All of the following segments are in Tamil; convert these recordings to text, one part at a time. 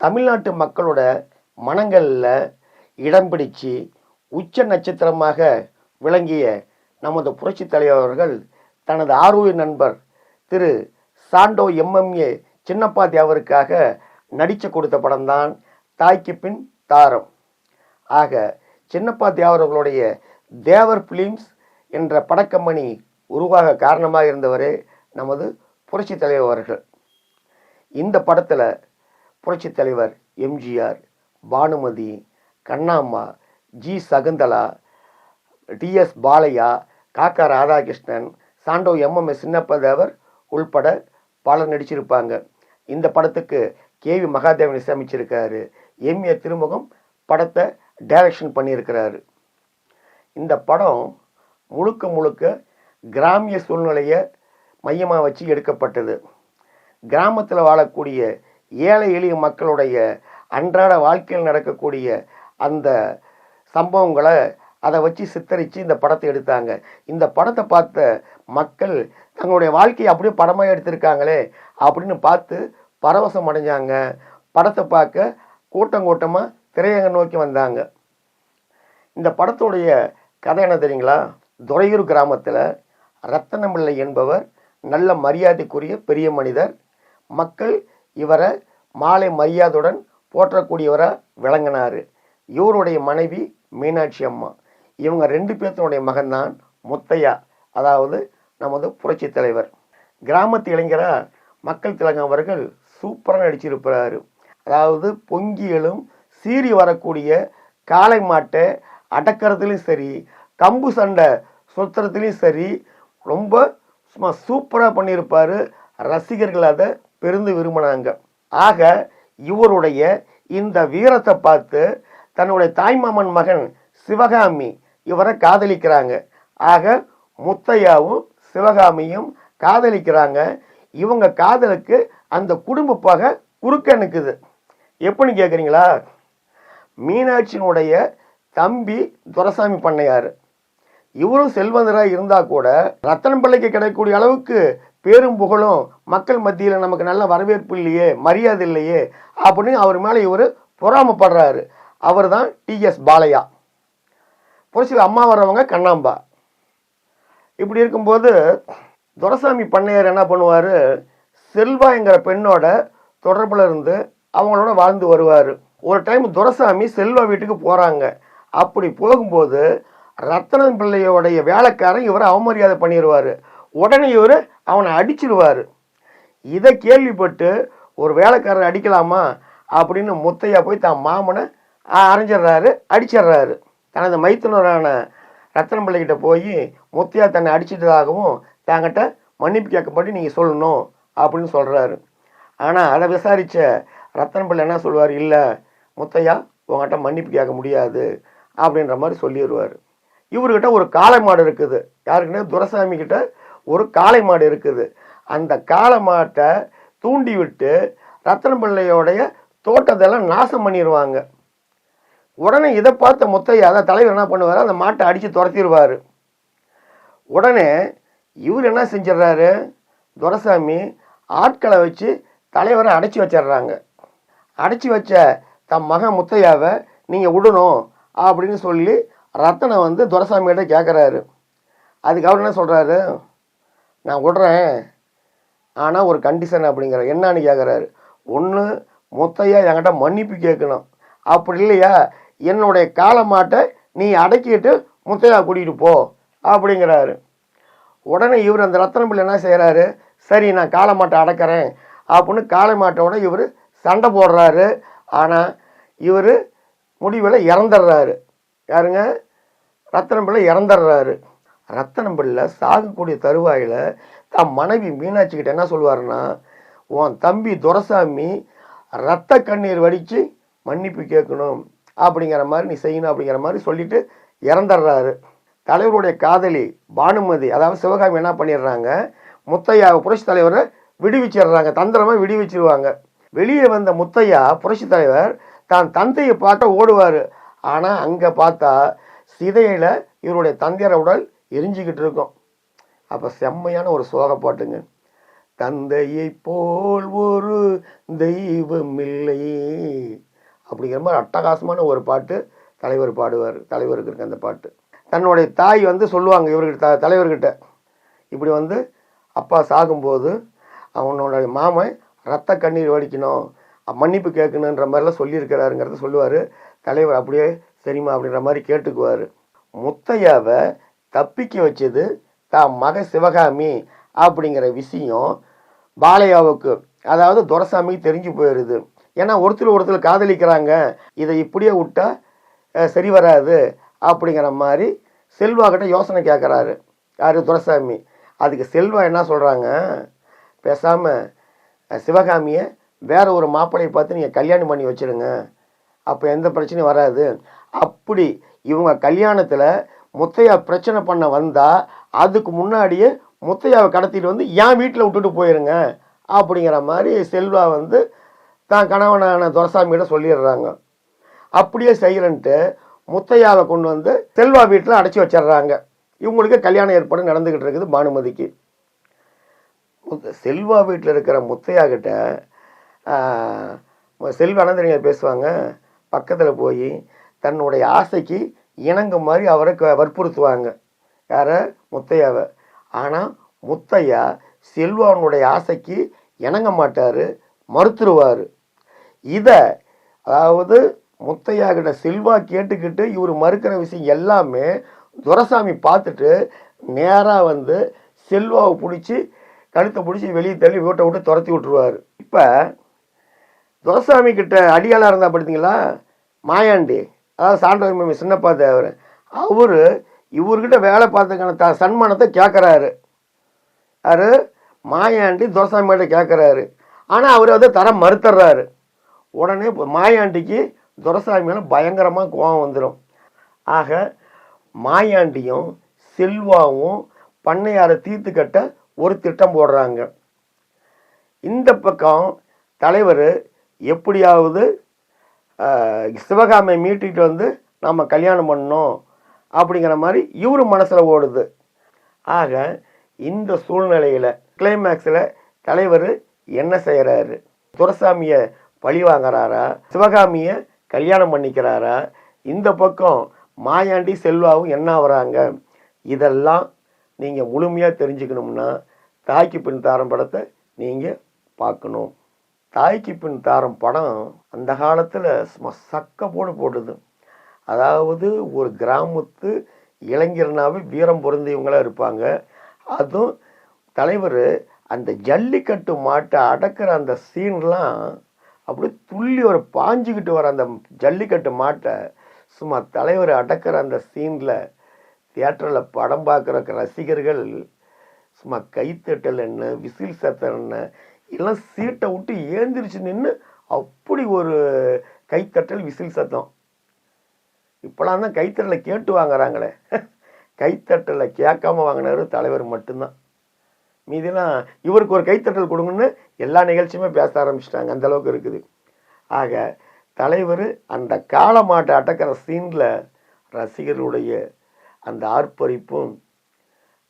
தமிழ்நாட்டு மக்களோட மனங்களில் இடம் பிடிச்சு உச்ச நட்சத்திரமாக விளங்கிய நமது புரட்சி தலைவர்கள் அவர்கள் தனது ஆர்வ நண்பர் திரு சாண்டோ எம்எம்ஏ சின்னப்பா அவருக்காக நடித்து கொடுத்த படம்தான் தாய்க்கு பின் தாரம். ஆக சின்னப்பா அவர்களுடைய தேவர் பிலிம்ஸ் என்ற படக்கம்பெனி உருவாக காரணமாக இருந்தவரே நமது புரட்சி தலைவர் அவர்கள் இந்த படத்தில் புரட்சித் தலைவர் MGR Bhanumathi Kannamma G. Sakunthala TS Balaiah Kakka Radhakrishnan Sandow MMS Chinnappa Devar உள்பட பலர் நடிச்சிருப்பாங்க. இந்த படத்துக்கு கேவி மகாதேவன் இசையமைச்சிருக்காரு. எம். ஏ. திருமுகம் படத்தை டைரக்ஷன் பண்ணியிருக்கிறாரு. இந்த படம் முழுக்க முழுக்க கிராமிய சூழ்நிலையை மையமாக வச்சு எடுக்கப்பட்டது. கிராமத்தில் வாழக்கூடிய ஏழை எளிய மக்களுடைய அன்றாட வாழ்க்கையில் நடக்கக்கூடிய அந்த சம்பவங்களை அதை வச்சு சித்தரித்து இந்த படத்தை எடுத்தாங்க. இந்த படத்தை பார்த்த மக்கள் தங்களுடைய வாழ்க்கையை அப்படியே படமாக எடுத்திருக்காங்களே அப்படின்னு பார்த்து பரவசம் அடைஞ்சாங்க. படத்தை பார்க்க கூட்டம் கூட்டமாக திரையங்க நோக்கி வந்தாங்க. இந்த படத்துடைய கதை என்ன தெரியுங்களா? துறையூர் கிராமத்தில் ரத்தனமில்லை என்பவர் நல்ல மரியாதைக்குரிய பெரிய மனிதர். மக்கள் இவரை மாலை மரியாதையுடன் போற்றக்கூடியவராக விளங்கினார். இவருடைய மனைவி மீனாட்சி அம்மா. இவங்க ரெண்டு பேர்த்தினுடைய மகன்தான் முத்தையா அதாவது நமது புரட்சி தலைவர். கிராமத்து இளைஞராக மக்கள் திலகம் அவர்கள் சூப்பராக நடிச்சிருப்பாரு. அதாவது பொங்கியலும் சீறி வரக்கூடிய காளை மாட்டை அடக்கிறதுலையும் சரி கம்பு சண்டை சுத்துறதுலையும் சரி ரொம்ப சும்மா சூப்பராக பண்ணியிருப்பார் ரசிகர்கள் அதை பெருந்து விரும்பினாங்க. ஆக இவருடைய இந்த வீரத்தை பார்த்து தன்னுடைய தாய்மாமன் மகன் சிவகாமி இவரை காதலிக்கிறாங்க. ஆக முத்தையாவும் சிவகாமியும் காதலிக்கிறாங்க. இவங்க காதலுக்கு அந்த குடும்ப பகை குறுக்க நிற்குது எப்படின்னு கேட்குறீங்களா மீனாட்சியினுடைய தம்பி துரசாமி பண்ணையார். இவரும் செல்வந்தராக இருந்தால் கூட ரத்தனம் பிள்ளைக்கு கிடைக்கக்கூடிய அளவுக்கு பேரும் புகழும் மக்கள் மத்தியில் நமக்கு நல்ல வரவேற்பு இல்லையே மரியாதை இல்லையே அப்படின்னு அவர் மேலே இவர் பொறாமப்படுறாரு. அவர் தான் டிஎஸ் பாலையா. புரட்சியில் அம்மா வர்றவங்க கண்ணாம்பா. இப்படி இருக்கும்போது துரசாமி பண்ணையார் என்ன பண்ணுவார்? செல்வாங்கிற பெண்ணோட தொடர்பில் இருந்து அவங்களோட வாழ்ந்து வருவார். ஒரு டைம் துரசாமி செல்வா வீட்டுக்கு போகிறாங்க அப்படி போகும்போது ரத்தன பிள்ளையோடைய வேலைக்காரன் இவரை அவமரியாதை பண்ணிடுவார் உடனே இவர் அவனை அடிச்சிருவார். இதை கேள்விப்பட்டு ஒரு வேலைக்காரர் அடிக்கலாமா அப்படின்னு முத்தையா போய் தான் மாமனை அரைஞ்சிடுறாரு அடிச்சிடுறாரு. தனது மைத்துனரான ரத்தனம் பிள்ளைகிட்ட போய் முத்தையா தன்னை அடிச்சிட்டதாகவும் தாங்கிட்ட மன்னிப்பு கேட்கப்பட்டு நீங்கள் சொல்லணும் அப்படின்னு சொல்கிறாரு ஆனால் அதை விசாரித்த ரத்தனம் பிள்ளை என்ன சொல்லுவார்? இல்லை முத்தையா உங்கள்கிட்ட மன்னிப்பு கேட்க முடியாது அப்படின்ற மாதிரி சொல்லிடுவார் இவர்கிட்ட ஒரு காளை மாடு இருக்குது. யாருக்குன்னா துரசாமி கிட்ட ஒரு காளை மாடு இருக்குது. அந்த காளை மாட்டை தூண்டி விட்டு ரத்தன பிள்ளையோடைய தோட்டத்தெல்லாம் நாசம் பண்ணிடுவாங்க உடனே இதை பார்த்த முத்தையா அதான் தலைவர் என்ன பண்ணுவார்? அந்த மாட்டை அடித்து துரத்திடுவார் உடனே இவர் என்ன செஞ்சிடுறாரு? துரசாமி ஆட்களை வச்சு தலைவரை அடைச்சி வச்சிடுறாங்க. அடைச்சி வச்ச தம் மகன் முத்தையாவை நீங்கள் விடணும் அப்படின்னு சொல்லி ரத்தனை வந்து துரசாமிகிட்ட கேட்குறாரு அதுக்கு அவர் என்ன சொல்கிறாரு நான் விடுறேன். ஆனால் ஒரு கண்டிஷன் அப்படிங்கிற என்னன்னு கேட்குறாரு ஒன்று மொத்தையா என்கிட்ட மன்னிப்பு கேட்கணும். அப்படி இல்லையா? என்னுடைய காளை மாட்டை நீ அடக்கிட்டு முத்தையா கூட்டிகிட்டு போ அப்படிங்கிறாரு. உடனே இவர் அந்த ரத்தனம் பிள்ளை என்ன செய்கிறாரு சரி நான் காளை மாட்டை அடக்கிறேன் அப்படின்னு காளை மாட்டோட இவர் சண்டை போடுறாரு. ஆனால் இவர் முடிவில் இறந்துடுறாரு. யாருங்க? ரத்தனம் பிள்ளை இறந்துடுறாரு. ரத்தனம் சாகக்கூடிய தருவாயில் தான் மனைவி மீனாட்சிக்கிட்ட என்ன சொல்லுவாருன்னா உன் தம்பி துரசாமி ரத்த கண்ணீர் வடித்து மன்னிப்பு கேட்கணும். அப்படிங்கிற மாதிரி நீ செய்யணும். அப்படிங்கிற மாதிரி சொல்லிட்டு இறந்துடுறாரு. தலைவருடைய காதலி பானுமதி அதாவது சிவகாமி என்ன பண்ணிடுறாங்க முத்தையா புரட்சி தலைவரை விடுவிச்சிடுறாங்க. தந்திரமாக விடுவிச்சிருவாங்க. வெளியே வந்த முத்தையா புரட்சி தலைவர் தான் தந்தையை பார்க்க ஓடுவார். ஆனால் அங்கே பார்த்தா சிதையில் இவருடைய தந்தையர உடல் எரிஞ்சிக்கிட்டு இருக்கும் அப்போ செம்மையான ஒரு சோக பாட்டுங்க. தந்தையை போல் ஒரு தெய்வம் இல்லை. அப்படிங்கிற மாதிரி அட்டகாசமான ஒரு பாட்டு தலைவர் பாடுவார். தலைவருக்கு இருக்க அந்த பாட்டு. தன்னுடைய தாய் வந்து சொல்லுவாங்க இவர்கிட்ட த- தலைவர்கிட்ட. இப்படி வந்து அப்பா சாகும்போது அவனோட மாமன் ரத்த கண்ணீர் வடிக்கணும் மன்னிப்பு கேட்கணுன்ற மாதிரிலாம் சொல்லியிருக்கிறாருங்கிறத சொல்லுவார். தலைவர் அப்படியே சரிம்மா அப்படின்ற மாதிரி கேட்டுக்குவார். முத்தையாவை தப்பிக்க வச்சது தான் மக சிவகாமி அப்படிங்கிற விஷயம் பாலையாவுக்கு அதாவது துரசாமிக்கு தெரிஞ்சு போயிடுது ஏன்னா ஒருத்தர் ஒருத்தர் காதலிக்கிறாங்க. இதை இப்படியே விட்டா சரி வராது அப்படிங்கிற மாதிரி செல்வா கிட்ட யோசனை கேட்குறாரு யாரு? துரசாமி. அதுக்கு செல்வா என்ன சொல்கிறாங்க பேசாமல் சிவகாமியை வேற ஒரு மாப்பிளையை பார்த்து நீங்கள் கல்யாணம் பண்ணி வச்சிருங்க. அப்போ எந்த பிரச்சனையும் வராது. அப்படி இவங்க கல்யாணத்தில் முத்தையா பிரச்சனை பண்ண வந்தால் அதுக்கு முன்னாடியே முத்தையாவை கடத்திட்டு வந்து என் வீட்டில் விட்டுட்டு போயிருங்க. அப்படிங்கிற மாதிரி செல்வா வந்து தான் கணவனான துரசாமியிட சொல்லிடுறாங்க. அப்படியே செய்கிறன்ட்டு முத்தையாவை கொண்டு வந்து செல்வா வீட்டில் அடைச்சி வச்சிடுறாங்க. இவங்களுக்கு கல்யாண ஏற்பாடு நடந்துக்கிட்டு இருக்குது பானுமதிக்கு. முத்த- செல்வா வீட்டில் இருக்கிற முத்தையா கிட்ட ஆஹ், செல்வா அனந்தனியார் பேசுவாங்க. பக்கத்தில் போய் தன்னுடைய ஆசைக்கு இணங்க மாதிரி அவரை க- வற்புறுத்துவாங்க. யார? முத்தையாவை. ஆனால் முத்தையா செல்வானுடைய ஆசைக்கு இணங்க மாட்டார் மறுத்துருவார். இதை அதாவது முத்தையா கிட்ட செல்வா கேட்டுக்கிட்டு இவர் மறுக்கிற விஷயம் எல்லாமே துரசாமி பார்த்துட்டு நேராக வந்து செல்வாவை பிடிச்சி கழுத்தை பிடிச்சி வெளியே தள்ளி வீட்டை விட்டு துரத்தி விட்டுருவார். இப்போ துரசாமி கிட்ட அடியாளாக இருந்தா பார்த்தீங்களா மாயாண்டி. அதாவது சான்றோமி சின்னப்பா தேவர் அவர் இவர்கிட்ட வேலை பார்த்துக்கான த சன்மானத்தை கேட்குறாரு யார்? மாயாண்டி துரசாமிகிட்ட கேட்குறாரு ஆனால் அவர் அதை தர மறுத்துறாரு. உடனே மாயாண்டிக்கு துரசாமி பயங்கரமாக கோபம் வந்துடும் ஆக மாயாண்டியும் செல்வாவும் பண்ணையாரை தீர்த்து கட்ட ஒரு திட்டம் போடுறாங்க. இந்த பக்கம் தலைவர் எப்படியாவது சிவகாமியை மீட்டிட்டு வந்து நம்ம கல்யாணம் பண்ணணும் அப்படிங்கிற மாதிரி இவரு மனசில் ஓடுது. ஆக இந்த சூழ்நிலையில் கிளைமேக்ஸில் தலைவர் என்ன செய்கிறாரு துரசாமியை பழி வாங்குறாரா? சிவகாமியை கல்யாணம் பண்ணிக்கிறாரா? இந்த பக்கம் மாயாண்டி செல்வாவும் என்ன ஆகுறாங்க? இதெல்லாம் நீங்கள் முழுமையாக தெரிஞ்சுக்கணும்னா தாய்க்கு பின் தாரம் படத்தை நீங்கள் பார்க்கணும். தாய்க்கு பின் தாரம் படம் அந்த காலத்தில் சும்மா சக்க போடு போடுது அதாவது ஒரு கிராமத்து இளைஞர்னாவே வீரம் பொருந்தியவங்களாக இருப்பாங்க. அதுவும் தலைவர் அந்த ஜல்லிக்கட்டு மாட்டை அடக்கிற அந்த சீன்லாம் அப்படியே துள்ளி ஒரு பாஞ்சுக்கிட்டு வர அந்த ஜல்லிக்கட்டு மாட்டை சும்மா தலைவர் அடக்கிற அந்த சீனில் தியேட்டரில் படம் பார்க்குற ரசிகர்கள் சும்மா கைத்தட்டல் என்ன விசில் சத்தம் என்ன எல்லாம் சீட்டை விட்டு ஏந்திரிச்சு நின்று அப்படி ஒரு கைத்தட்டல் விசில் சத்தம். இப்போலாம் தான் கைத்தட்டலை கேட்டு வாங்குறாங்களே. கைத்தட்டலை கேட்காம வாங்கினாரு தலைவர் மட்டும்தான். மீதிலாம் இவருக்கு ஒரு கைத்தட்டல் கொடுங்கன்னு எல்லா நிகழ்ச்சியுமே பேச ஆரம்பிச்சிட்டாங்க. அந்த அளவுக்கு இருக்குது. ஆக தலைவர் அந்த காலமாட்டை அடக்கிற சீனில் ரசிகர்களுடைய அந்த ஆர்ப்பரிப்பும்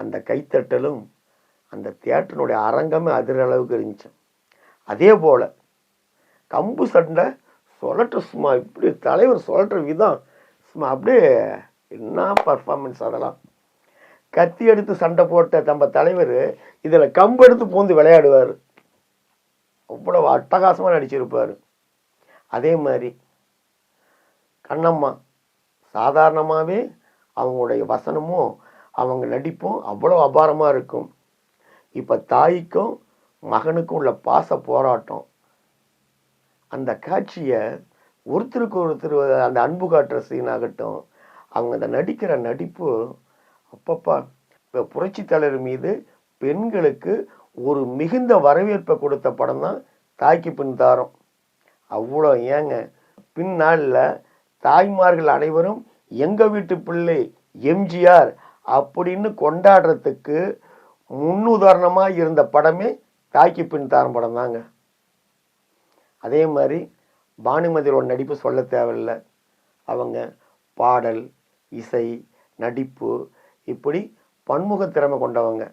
அந்த கைத்தட்டலும் அந்த தியேட்டருடைய அரங்கமே அதிர அளவுக்கு இருந்துச்சு. அதே போல் கம்பு சண்டை சொலட்ட சும்மா இப்படி தலைவர் சொலட்டுற விதம் சும்மா அப்படியே என்ன பர்ஃபார்மன்ஸ் அதெல்லாம். கத்தி எடுத்து சண்டை போட்ட நம்ம தலைவர் இதில் கம்பு எடுத்து பூந்து விளையாடுவார். அவ்வளோ அட்டகாசமாக நடிச்சிருப்பார். அதே மாதிரி கண்ணம்மா சாதாரணமாகவே அவங்களுடைய வசனமும் அவங்க நடிப்பும் அவ்வளோ அபாரமாக இருக்கும். இப்போ தாய்க்கும் மகனுக்கும் உள்ள பாச போராட்டம். அந்த காட்சியை ஒருத்தருக்கு ஒருத்தர் அந்த அன்பு காட்டுற சீன் ஆகட்டும் அவங்க அந்த நடிக்கிற நடிப்பு அப்பப்பா இப்போ புரட்சி தலைவர் மீது பெண்களுக்கு ஒரு மிகுந்த வரவேற்பை கொடுத்த படம் தான் தாய்க்கு பின் தாரம். அவ்வளோ ஏங்க. பின்னாளில் தாய்மார்கள் அனைவரும் எங்கள் வீட்டு பிள்ளை எம்ஜிஆர் அப்படின்னு கொண்டாடுறதுக்கு முன்னுதாரணமாக இருந்த படமே தாய்க்கு பின் தாரம் படம் தாங்க அதே மாதிரி பானுமதியோட நடிப்பு சொல்ல தேவையில்லை. அவங்க பாடல் இசை நடிப்பு இப்படி பன்முக திறமை கொண்டவங்க.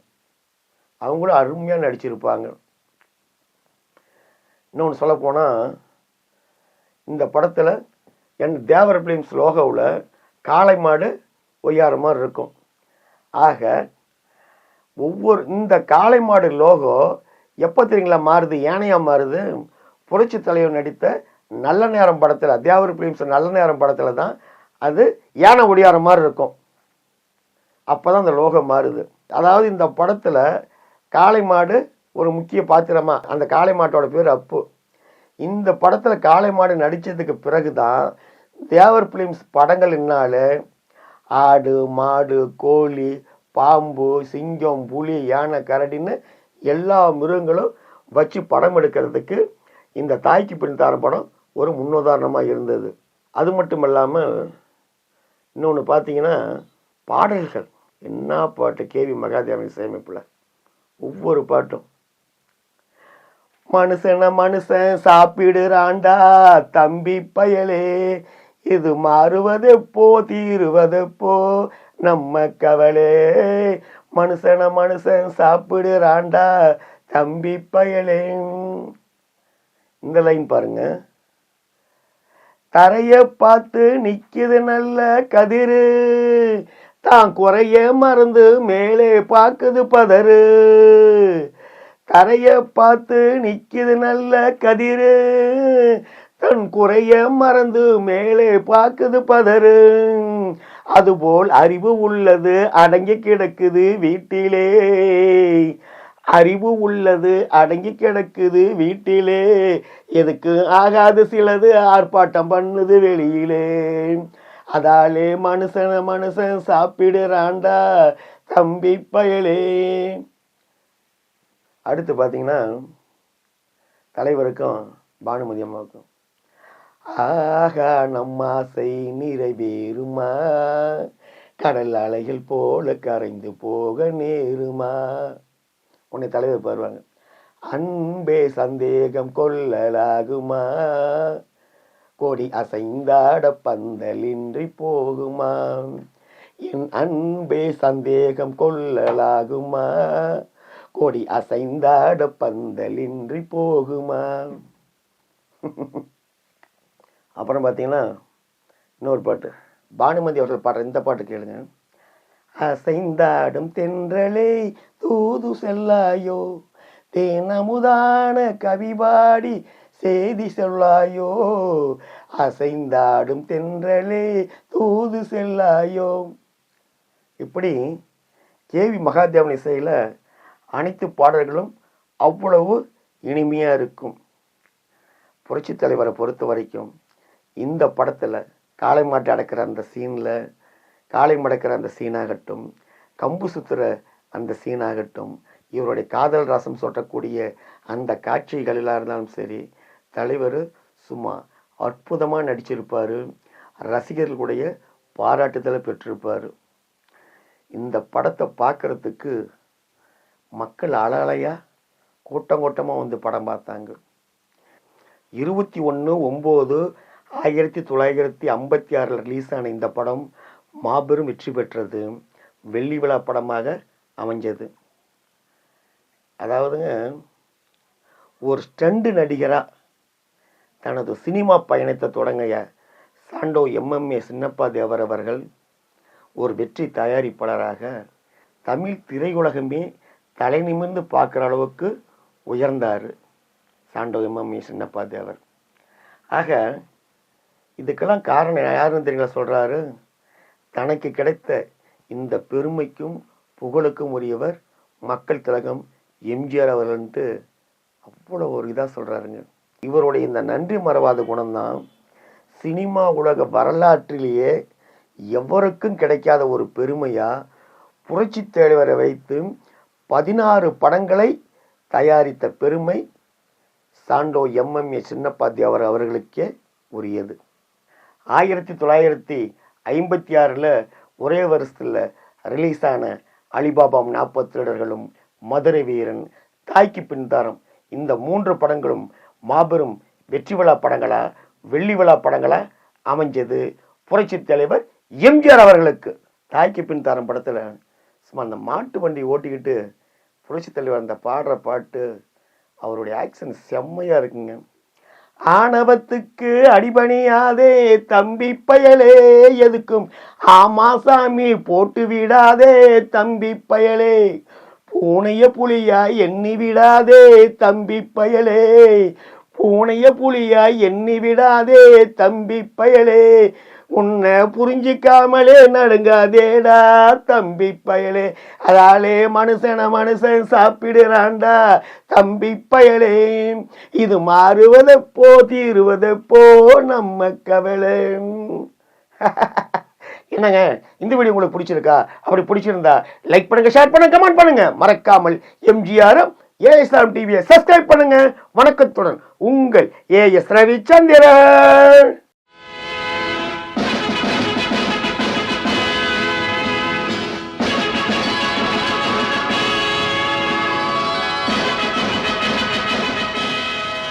அவங்களும் அருமையாக நடிச்சிருப்பாங்க. இன்னொன்று சொல்லப்போனால் இந்த படத்தில் என் தேவர் பிலிம்ஸ் லோகோவில் காளை மாடு ஒய்யார மாதிரி இருக்கும். ஆக ஒவ்வொரு இந்த காளை மாடு லோகோ எப்போ தெரியுங்களா மாறுது? ஏனையா மாறுது? புரட்சி தலைவர் நடித்த நல்ல நேரம் படத்தில் தேவர் பிலிம்ஸ் நல்ல நேரம் படத்தில் தான் அது யானை ஒடியார மாதிரி இருக்கும். அப்போ தான் அந்த லோகம் மாறுது. அதாவது இந்த படத்தில் காளை மாடு ஒரு முக்கிய பாத்திரமா அந்த காளை மாட்டோட பேர் அப்பு. இந்த படத்தில் காளை மாடு நடித்ததுக்கு பிறகு தான் தேவர் பிலிம்ஸ் படங்கள்னால ஆடு மாடு கோழி பாம்பு சிங்கம் புலி யானை கரடின்னு எல்லா மிருகங்களும் வச்சு படம் எடுக்கிறதுக்கு இந்த தாய்க்கு பின் தார படம் ஒரு முன்னுதாரணமாக இருந்தது. அது மட்டும் இல்லாமல் இன்னொன்று பார்த்தீங்கன்னா பாடல்கள். என்ன பாட்டு? கேவி மகாதேவன் சேமிப்பில். ஒவ்வொரு பாட்டும். மனுஷன மனுஷன் சாப்பிடுறாண்டா தம்பி பயலே. இது மாறுவதெப்போ தீருவதெப்போ? நம்ம கவலே. மனுஷன மனுஷன் சாப்பிடுறாண்டா தம்பி பயலே. இந்த லைன் பாருங்க. தரைய பார்த்து நிக்குது நல்ல கதிரு. தான் குறைய மறந்து மேலே பாக்குது பதறு. தரைய பார்த்து நிக்குது நல்ல கதிரு. தன் குறைய மறந்து மேலே பார்க்குது பதறு. அதுபோல் அறிவு உள்ளது அடங்கி கிடக்குது வீட்டிலே. அறிவு உள்ளது அடங்கி கிடக்குது வீட்டிலே. எதுக்கு ஆகாது சிலது ஆர்ப்பாட்டம் பண்ணுது வெளியிலே. அதாலே மனுஷன மனுஷன் சாப்பிடுறாண்டா தம்பி பயலே. அடுத்து பார்த்தீங்கன்னா தலைவருக்கும் பானுமதி அம்மாவுக்கும். ஆகா நம்ம ஆசை நிறைவேறுமா? கடல் அலைகள் போல கரைந்து போக நேருமா? உன்னை தலைவர் பாருவாங்க. அன்பே சந்தேகம் கொள்ளலாகுமா? கொடி அசைந்தாட பந்தலின்றி போகுமா? என் அன்பே சந்தேகம் கொள்ளலாகுமா? கொடி அசைந்தாட பந்தலின்றி போகுமா? அப்புறம் பார்த்தீங்கன்னா இன்னொரு பாட்டு. பானுமதி அவர்கள் பாடுற இந்த பாட்டு கேளுங்க. அசைந்தாடும் தென்றலே தூது செல்லாயோ தேனமுதான கவிபாடி செய்தி சொல்லாயோ அசைந்தாடும் தென்றலே தூது செல்லாயோ. இப்படி கேவி மகாதேவன் இசையில் அனைத்து பாடல்களும் அவ்வளவு இனிமையாக இருக்கும். புரட்சி தலைவரை பொறுத்த வரைக்கும் இந்த படத்தில் காளை மாட்டை அடக்கிற அந்த சீனில் காளை மடக்கிற அந்த சீனாகட்டும் கம்பு சுத்துற அந்த சீனாகட்டும் இவருடைய காதல் ரசம் சொட்டக்கூடிய அந்த காட்சிகளெல்லாம் இருந்தாலும் சரி தலைவர் சும்மா அற்புதமாக நடிச்சிருப்பார். ரசிகர்களுடைய பாராட்டுதலை பெற்றிருப்பார். இந்த படத்தை பார்க்கறதுக்கு மக்கள் அலையா கூட்டம் கூட்டமாக வந்து படம் பார்த்தாங்க. இருபத்தி ஒன்று ஒம்பது ஆயிரத்தி தொள்ளாயிரத்தி ஐம்பத்தி ஆறில் ரிலீஸ் ஆன இந்த படம் மாபெரும் வெற்றி பெற்றது. வெள்ளி விழா படமாக அமைஞ்சது. அதாவதுங்க ஒரு ஸ்டண்டு நடிகராக தனது சினிமா பயணத்தை தொடங்கிய சாண்டோ எம்எம்ஏ சின்னப்பா தேவர் அவர்கள் ஒரு வெற்றி தயாரிப்பாளராக தமிழ் திரையுலகமே தலை நிமிர்ந்து பார்க்குற அளவுக்கு உயர்ந்தார் சாண்டோ எம்எம்ஏ சின்னப்பா தேவர். ஆக இதுக்கெல்லாம் காரணம் யாருன்னு தெரியுங்களா சொல்கிறாரு தனக்கு கிடைத்த இந்த பெருமைக்கும் புகழுக்கும் உரியவர் மக்கள் திலகம் எம்ஜிஆர் அவர்கள்ட்டு அவ்வளோ ஒரு இதாக சொல்கிறாருங்க இவருடைய இந்த நன்றி மறவாத குணம்தான் சினிமா உலக வரலாற்றிலேயே எவருக்கும் கிடைக்காத ஒரு பெருமையாக புரட்சி தலைவரை வைத்து பதினாறு படங்களை தயாரித்த பெருமை சாண்டோ எம்எம்ஏ சின்னப்பாத்தி அவர் அவர்களுக்கே உரியது. ஆயிரத்தி தொள்ளாயிரத்தி ஐம்பத்தி ஆறில் ஒரே வருஷத்தில் ரிலீஸ் ஆன அலிபாபாம் நாற்பது திருடர்களும் மதுரை வீரன் தாய்க்கு பின்தாரம். இந்த மூன்று படங்களும் மாபெரும் வெற்றி விழா படங்களா வெள்ளி விழா படங்களா அமைஞ்சது. புரட்சி தலைவர் எம்ஜிஆர் அவர்களுக்கு தாய்க்கு பின்தாரம் படத்தில். சும்மா அந்த மாட்டு வண்டி ஓட்டிக்கிட்டு புரட்சி தலைவர் அந்த பாடுற பாட்டு அவருடைய ஆக்ஷன் செம்மையாக இருக்குங்க. ஆணவத்துக்கு அடிபணியாதே தம்பி பயலே எதுக்கும்? ஆமா சாமி போட்டு விடாதே தம்பி பயலே. பூனைய புலியா எண்ணி விடாதே தம்பி பயலே. பூனைய புலியா எண்ணி விடாதே தம்பி பயலே. உன்னை புரிஞ்சிக்காமலே நடுங்காதேடா தம்பி பயலே. அதாலே மனுஷன மனுஷன் சாப்பிடுறான்டா தம்பி பயலே. இது மாறுவதப்போ தீருவதப்போ நம்ம கவலை. என்னங்க இந்த வீடியோ உங்களுக்கு பிடிச்சிருக்கா? அப்படி பிடிச்சிருந்தா லைக் பண்ணுங்க ஷேர் பண்ணுங்க கமெண்ட் பண்ணுங்க. மறக்காமல் எம்ஜிஆர் ஏஎஸ்ஆர் டிவியை சப்ஸ்கிரைப் பண்ணுங்க. வணக்கத்துடன் உங்கள் ஏஎஸ் ரவிச்சந்திரன்.